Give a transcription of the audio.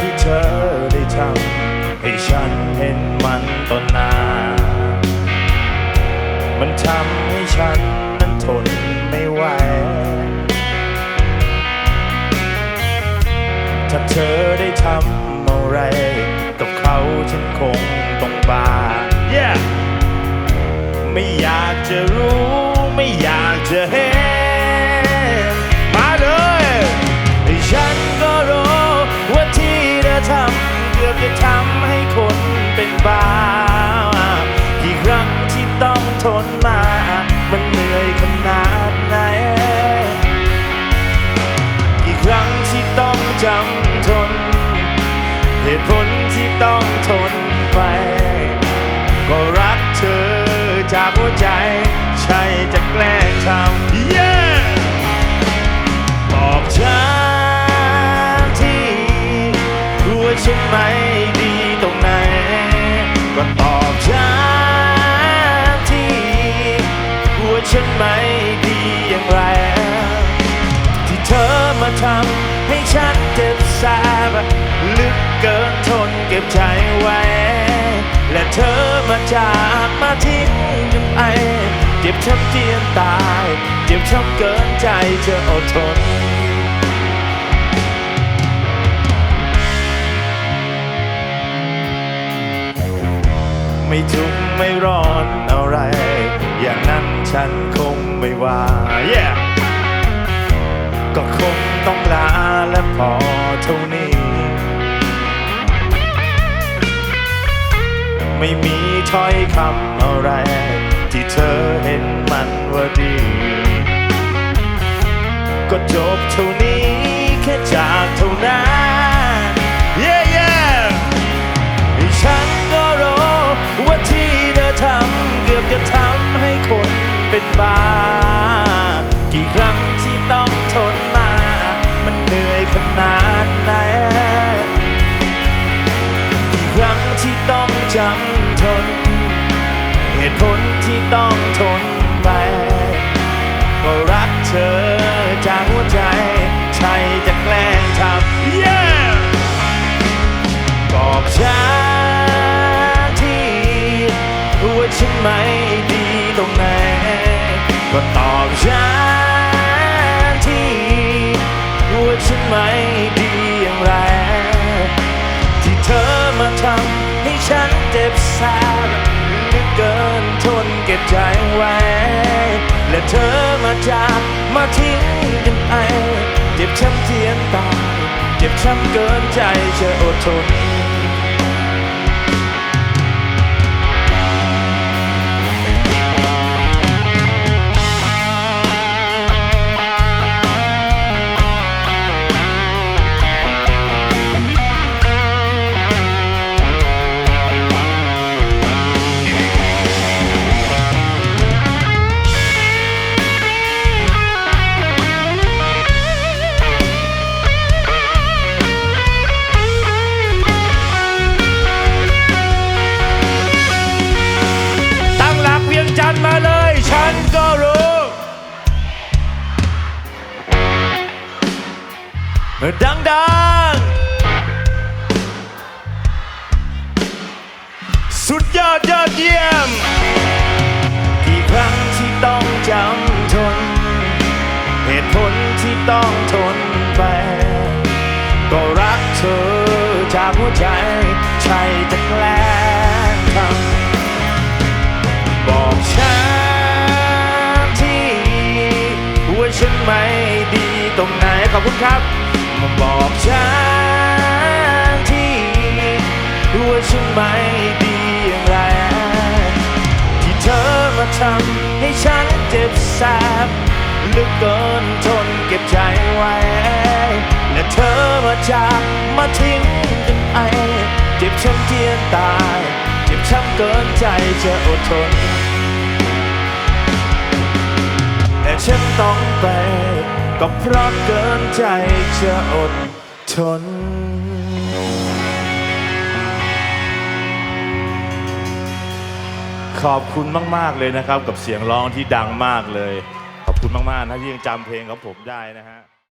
ที่เธอได้ทำให้ฉันเห็นมันต่อหน้า มันทำให้ฉันนั้นทนไม่ไหว ถ้าเธอได้ทำอะไร กับเขาฉันคงต้องบ้า yeah! ไม่อยากจะรู้ อบจะทำให้คนเป็นบ้ากี่ครั้งที่ต้องทนมา มันเหนื่อยขนาดไหน กี่ครั้งที่ต้องจำทน เหตุผลที่ต้องทนไป ก็รักเธอจากหัวใจ ใช่จะแกล้งทำ yeah! บอกฉันที่รู้ว่าฉันไม่ รู้ว่าฉันไม่ดีอย่างไร ที่เธอมาทำให้ฉันเจ็บแสบลึกเกินทนเก็บใจไว้ และเธอมาจากมาทิ้งกันไปเจ็บช้ำเจียนตาย เจ็บช้ำเกินใจจะออดทนไม่ทุกข์ไม่ร้อนอะไรอย่าง นั้นฉันคงไม่ว่า yeah! ก็คงต้องลาและพอเท่านี้ ไม่มีถ้อยคำอะไร ที่เธอเห็นมันว่าดี ก็จบเท่านี้แค่จากเท่านั้น จำทน เหตุผลที่ต้องทนไปก็รักเธอจากหัวใจ ใช่จะแกล้งทำ yeah! บอกฉันที่ว่าฉันไม่ดีตรงไหน ก็ตอบฉันที่ว่าฉันไม่ เจ็บแสบเหลือเกินทนเก็บใจไว้ และเธอมาจากมาทิ้งกันไป เจ็บช้ำเทียนตาย เจ็บช้ำเกินใจจะอดทน ดังดังสุดยอดยอดเยี่ยม กี่ครั้งที่ต้องจำทน เหตุผลที่ต้องทนไป ก็รักเธอจากหัวใจใช่จะแกล้งทำบอกฉันที่ว่าฉันไม่ดีตรงไหนขอบคุณครับ บอกฉันที่ว่าฉันไม่ดีอย่างไร ที่เธอมาทำให้ฉันเจ็บแสบลือเกินทนเก็บใจไว้ และเธอมาจากมาทิ้งกันไปเจ็บช้ำเทียนตาย เจ็บช้ำเกินใจจะอดทน ฉันต้องไป ก็เพราะเกินใจจะอดทน ขอบคุณมาก ๆ เลยนะครับ กับเสียงร้องที่ดังมากเลย ขอบคุณมาก ๆ นะที่ยังจำเพลงของผมได้นะฮะ